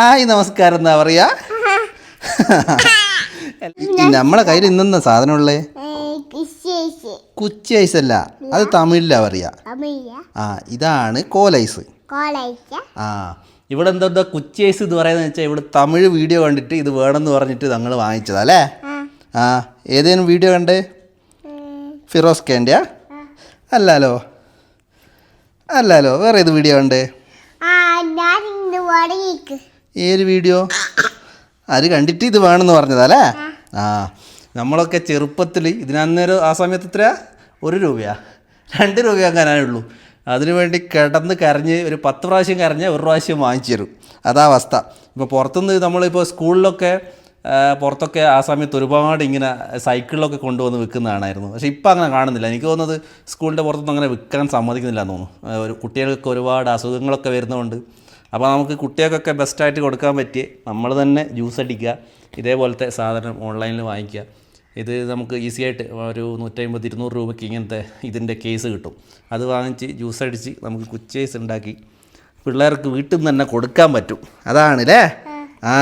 Hi നമസ്കാരം എന്നാ പറയാ? നമ്മളെ കയ്യിൽ ഇന്നെന്ന സാധനമുള്ളേ കുച്ചി ഐസ് അല്ല അത് തമിഴിലാ പറയാ. ആ ഇതാണ് കോലൈസ് ആ ഇവിടെ എന്താ എന്താ കുച്ചി ഐസ് എന്ന് പറയുന്നത് വെച്ചാൽ ഇവിടെ തമിഴ് വീഡിയോ കണ്ടിട്ട് ഇത് വേണമെന്ന് പറഞ്ഞിട്ട് ഞങ്ങൾ വാങ്ങിച്ചതാ അല്ലേ? ആ ഏതേനും വീഡിയോ കണ്ടേ? ഫിറോസ് കേണ്ടിയാ അല്ലാലോ? അല്ലാലോ വേറെ ഏത് വീഡിയോ കണ്ടേ? ഞാൻ ഏത് വീഡിയോ? അത് കണ്ടിട്ട് ഇത് വേണമെന്ന് പറഞ്ഞതല്ലേ ആ നമ്മളൊക്കെ ചെറുപ്പത്തിൽ ഇതിനന്നേരം ആ സമയത്ത് എത്ര ഒരു രൂപയാ. രണ്ട് രൂപയാക്കാനേ ഉള്ളൂ അതിനു വേണ്ടി കിടന്ന് കരഞ്ഞ് ഒരു പത്ത് പ്രാവശ്യം കരഞ്ഞ് ഒരു പ്രാവശ്യം വാങ്ങിച്ചു തരും. അതാ അവസ്ഥ. ഇപ്പോൾ പുറത്തുനിന്ന് നമ്മളിപ്പോൾ സ്കൂളിലൊക്കെ പുറത്തൊക്കെ ആ സമയത്ത് ഒരുപാട് ഇങ്ങനെ സൈക്കിളിലൊക്കെ കൊണ്ടുവന്ന് വിൽക്കുന്ന കാണായിരുന്നു പക്ഷേ ഇപ്പം അങ്ങനെ കാണുന്നില്ല. എനിക്ക് തോന്നുന്നത് സ്കൂളിന്റെ പുറത്തൊന്നും അങ്ങനെ വിൽക്കാൻ സമ്മതിക്കുന്നില്ല എന്ന് തോന്നുന്നു. ഒരു കുട്ടികൾക്ക് ഒരുപാട് അസുഖങ്ങളൊക്കെ വരുന്നതുകൊണ്ട്. അപ്പോൾ നമുക്ക് കുട്ടികൾക്കൊക്കെ ബെസ്റ്റായിട്ട് കൊടുക്കാൻ പറ്റിയ നമ്മൾ തന്നെ ജ്യൂസ് അടിക്കുക ഇതേപോലത്തെ സാധനം ഓൺലൈനിൽ വാങ്ങിക്കുക. ഇത് നമുക്ക് ഈസി ആയിട്ട് ഒരു നൂറ്റമ്പത് ഇരുന്നൂറ് രൂപയ്ക്ക് ഇങ്ങനത്തെ ഇതിന്റെ കേസ് കിട്ടും. അത് വാങ്ങിച്ച് ജ്യൂസ് അടിച്ച് നമുക്ക് കുച്ചേസ് ഉണ്ടാക്കി പിള്ളേർക്ക് വീട്ടിൽ നിന്ന് തന്നെ കൊടുക്കാൻ പറ്റും. അതാണല്ലേ? ആ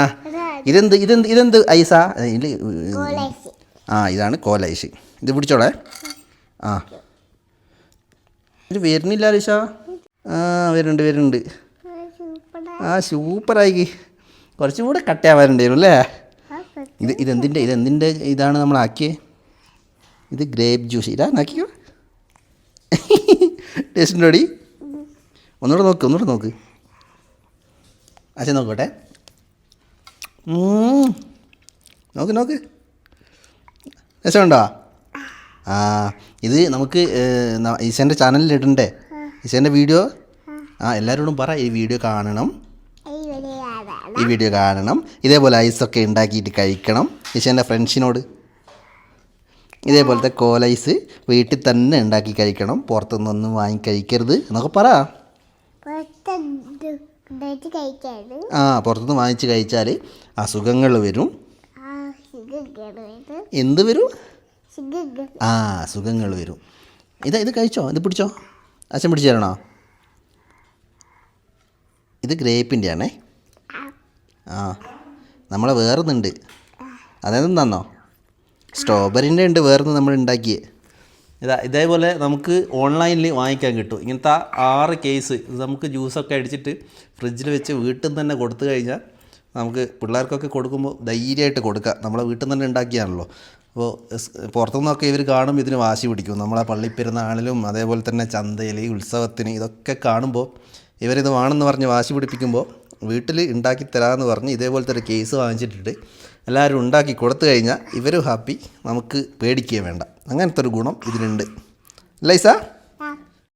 ഇതെന്ത് ഇതെന്ത് ഇതെന്ത് ഐസ? ആ ഇതാണ് കോലൈസ്. ഇത് പിടിച്ചോളെ. ആ. ഇത് വരുന്നില്ല ഐസ ആ വരുന്നുണ്ട് വരുന്നുണ്ട്. ആ സൂപ്പറായി. കുറച്ചും കൂടെ കട്ടയാവാറുണ്ടായിരുന്നു അല്ലേ? ഇത് ഇതെന്തിന്റെ ഇതെന്തിന്റെ ഇതാണ് നമ്മൾ ആക്കിയേ? ഇത് ഗ്രേപ്പ് ജ്യൂസ്. ഇതാ നാക്കിയോ ടേസ്റ്റിന്റെ ഉണ്ടോടി ഒന്നുകൂടെ നോക്ക് ഒന്നുകൂടെ നോക്ക്. അച്ഛൻ നോക്കട്ടെ. നോക്ക് നോക്ക്. രസമുണ്ടോ? ആ ഇത് നമുക്ക് ഈശന്റെ ചാനലിൽ ഇടണ്ടേ? ഈശന്റെ വീഡിയോ ആ എല്ലാവരോടും പറ ഈ വീഡിയോ കാണണം. ഈ വീഡിയോ കാണണം. ഇതേപോലെ ഐസൊക്കെ ഉണ്ടാക്കിയിട്ട് കഴിക്കണം. ഈശന്റെ ഫ്രണ്ട്സിനോട് ഇതേപോലത്തെ കോലൈസ് വീട്ടിൽ തന്നെ ഉണ്ടാക്കി കഴിക്കണം. പുറത്തുനിന്നൊന്നും വാങ്ങി കഴിക്കരുത് എന്നൊക്കെ പറ. ആ പുറത്തുനിന്ന് വാങ്ങിച്ച് കഴിച്ചാൽ അസുഖങ്ങൾ വരും. എന്ത് വരും? ആ അസുഖങ്ങൾ വരും. ഇതാ ഇത് കഴിച്ചോ? ഇത് പിടിച്ചോ? അച്ഛൻ പിടിച്ചു തരണോ? ഇത് ഗ്രേപ്പിന്റെ ആണേ ആ നമ്മളെ വേറൊന്നുണ്ട്. തന്നോ സ്ട്രോബെറിന്റെ ഉണ്ട് വേറൊന്ന് നമ്മൾ ഉണ്ടാക്കിയേ. ഇതാ ഇതേപോലെ നമുക്ക് ഓൺലൈനിൽ വാങ്ങിക്കാൻ കിട്ടും. ഇങ്ങനത്തെ ആറ് കേസ് നമുക്ക് ജ്യൂസൊക്കെ അടിച്ചിട്ട് ഫ്രിഡ്ജിൽ വെച്ച് വീട്ടിൽ നിന്ന് തന്നെ കൊടുത്തു കഴിഞ്ഞാൽ നമുക്ക് പിള്ളേർക്കൊക്കെ കൊടുക്കുമ്പോൾ ധൈര്യമായിട്ട് കൊടുക്കാം നമ്മളെ വീട്ടിൽ നിന്ന് തന്നെ ഉണ്ടാക്കിയാണല്ലോ. അപ്പോൾ പുറത്തുനിന്നൊക്കെ ഇവർ കാണും ഇതിന് വാശി പിടിക്കും. നമ്മളെ പള്ളിപ്പെരുന്നാളിലും അതേപോലെ തന്നെ ചന്തയിൽ ഈ ഉത്സവത്തിന് ഇതൊക്കെ കാണുമ്പോൾ ഇവരിത് വേണമെന്ന് പറഞ്ഞ് വാശി പിടിപ്പിക്കുമ്പോൾ വീട്ടിൽ ഉണ്ടാക്കി തരാമെന്ന് പറഞ്ഞ് ഇതേപോലത്തെ ഒരു കേസ് വാങ്ങിച്ചിട്ടിട്ട് എല്ലാവരും ഉണ്ടാക്കി കൊടുത്തു കഴിഞ്ഞാൽ ഇവരും ഹാപ്പി. നമുക്ക് പേടിക്കുകയും വേണ്ട. അങ്ങനത്തെ ഒരു ഗുണം ഇതിനുണ്ട്. അല്ലേ സാ